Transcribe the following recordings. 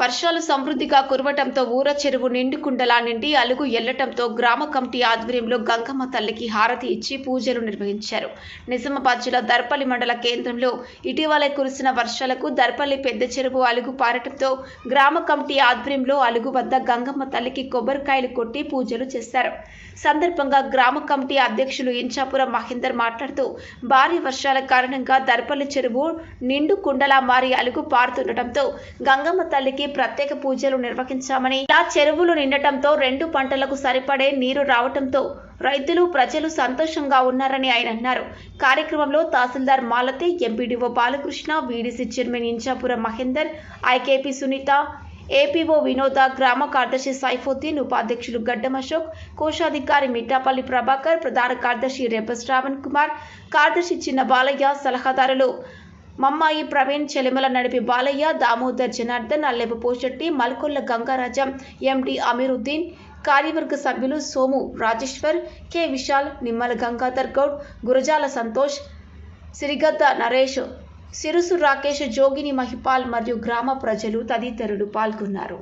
వర్షాలు సమృద్ధిగా కురవటంతో ఊర చెరువు నిండుకుండలా నిండి అలుగు ఎల్లటంతో గ్రామ కమిటీ ఆధ్వర్యంలో గంగమ్మ తల్లికి హారతి ఇచ్చి పూజలు నిర్వహించారు. నిజామాబాద్ జిల్లా దర్పల్లి మండల కేంద్రంలో ఇటీవలే కురిసిన వర్షాలకు దర్పల్లి పెద్ద చెరువు అలుగు పారటంతో గ్రామ కమిటీ ఆధ్వర్యంలో అలుగు వద్ద గంగమ్మ తల్లికి కొబ్బరికాయలు కొట్టి పూజలు చేశారు. సందర్భంగా గ్రామ కమిటీ అధ్యక్షులు ఇంచాపురం మహేందర్ మాట్లాడుతూ భారీ వర్షాల కారణంగా దర్పల్లి చెరువు నిండు కుండలా మారి అలుగు పారుతుండటంతో గంగమ్మ తల్లికి ప్రత్యేక పూజలు నిర్వహించామని ఇలా చెరువులు నిండటంతో రెండు పంటలకు సరిపడే నీరు రావటంతో రైతులు ప్రజలు సంతోషంగా ఉన్నారని ఆయన అన్నారు. కార్యక్రమంలో tahsildar Malathi MPDO Balakrishna VDC chairman Inchapuram Mahender IKP Sunitha APO Vinoda గ్రామ కార్యదర్శి సైఫుద్దీన్ ఉపాధ్యక్షులు గడ్డం అశోక్ కోశాధికారి మిట్టాపల్లి ప్రభాకర్ ప్రధాన కార్యదర్శి రేప శ్రావణ్ కుమార్ కార్యదర్శి చిన్న బాలయ్య సలహాదారులు మమ్మాయి ప్రవీణ్ చెలిమల నడిపి బాలయ్య దామోదర్ జనార్దన్ అల్లెపు పోషెట్టి మల్కొల్ల గంగారాజం ఎండి అమీరుద్దీన్ కార్యవర్గ సభ్యులు సోము రాజేశ్వర్ కె విశాల్ నిమ్మల గంగాధర్ గౌడ్ గురజాల సంతోష్ సిరిగద్ద నరేష్ సిరుసు రాకేష్ జోగిని మహిపాల్ మరియు గ్రామ ప్రజలు తదితరులు పాల్గొన్నారు.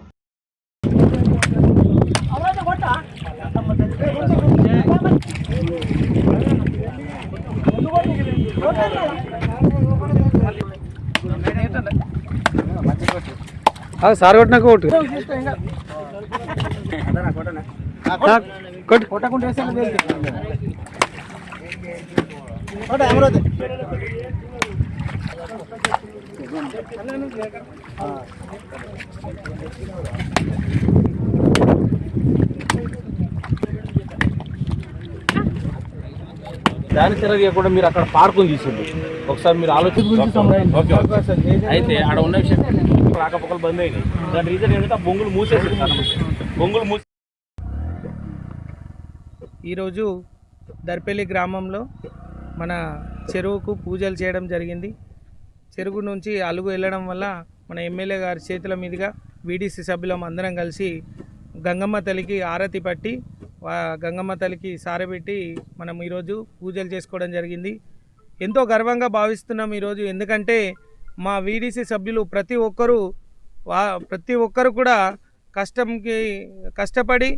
సార్ కొట్టినాక కొట్టు. కొట్టు. కొట్టకుండా వేస్తే తెర తీయకుండా మీరు అక్కడ పార్కుని తీసింది ఒకసారి మీరు ఆలోచించి. అయితే ఆడ ఉన్న విషయం రాకపోకలు బంద్ అయినాయి. దాని రీజన్ ఏంటంటే ఆ బొంగులు మూసేసి బొంగులు మూసి ఈరోజు దర్పల్లి గ్రామంలో మన చెరువుకు పూజలు చేయడం జరిగింది. చెరువు నుంచి అలుగు వెళ్ళడం వల్ల మన ఎమ్మెల్యే గారి చేతుల మీదుగా వీడీసీ సభ్యులం అందరం కలిసి గంగమ్మ తల్లికి ఆరతి పట్టి గంగమ్మ తల్లికి సారబెట్టి మనం ఈరోజు పూజలు చేసుకోవడం జరిగింది. ఎంతో గర్వంగా భావిస్తున్నాం ఈరోజు. ఎందుకంటే మా వీడీసీ సభ్యులు ప్రతి ఒక్కరూ వా ప్రతి ఒక్కరు కూడా కష్టంకి కష్టపడి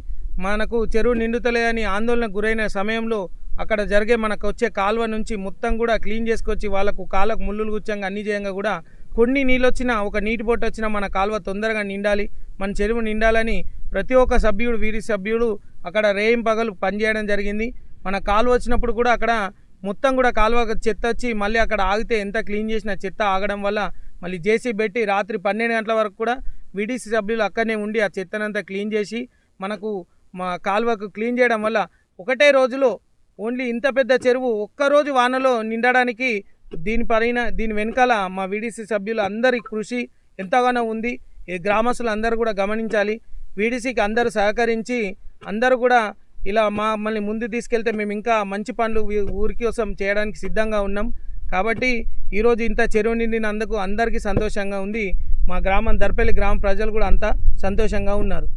మనకు చెరువు నిండుతలే అని ఆందోళనకు గురైన సమయంలో అక్కడ జరిగే మనకు వచ్చే కాలువ నుంచి మొత్తం కూడా క్లీన్ చేసుకొచ్చి వాళ్ళకు కాళ్ళకు ముళ్ళులు గుచ్చంగా అన్ని చేయంగా కూడా కొన్ని నీళ్ళు వచ్చినా ఒక నీటి బొట్టు వచ్చినా మన కాలువ తొందరగా నిండాలి మన చెరువు నిండాలని ప్రతి ఒక్క సభ్యుడు వీరి సభ్యుడు అక్కడ రేయం పగలు పనిచేయడం జరిగింది. మన కాలువ వచ్చినప్పుడు కూడా అక్కడ మొత్తం కూడా కాలువ చెత్త వచ్చి మళ్ళీ అక్కడ ఆగితే ఎంత క్లీన్ చేసినా చెత్త ఆగడం వల్ల మళ్ళీ జేసీ పెట్టి రాత్రి పన్నెండు గంటల వరకు కూడా వీడీసీ సభ్యులు అక్కడనే ఉండి ఆ చెత్తనంతా క్లీన్ చేసి మనకు మా కాలువకు క్లీన్ చేయడం వల్ల ఒకటే రోజులో ఓన్లీ ఇంత పెద్ద చెరువు ఒక్కరోజు వానలో నిండడానికి దీని పైన దీని వెనకాల మా వీడీసీ సభ్యులు అందరి కృషి ఎంతగానో ఉంది. ఈ గ్రామస్తులు అందరూ కూడా గమనించాలి. వీడీసీకి అందరూ సహకరించి అందరూ కూడా ఇలా మమ్మల్ని ముందు తీసుకెళ్తే మేము ఇంకా మంచి పనులు ఊ- ఊరికి కోసం చేయడానికి సిద్ధంగా ఉన్నాం. కాబట్టి ఈరోజు ఇంత చెరువు నిండినందుకు అందరికీ సంతోషంగా ఉంది. మా గ్రామం దర్పల్లి గ్రామ ప్రజలు కూడా అంతా సంతోషంగా ఉన్నారు.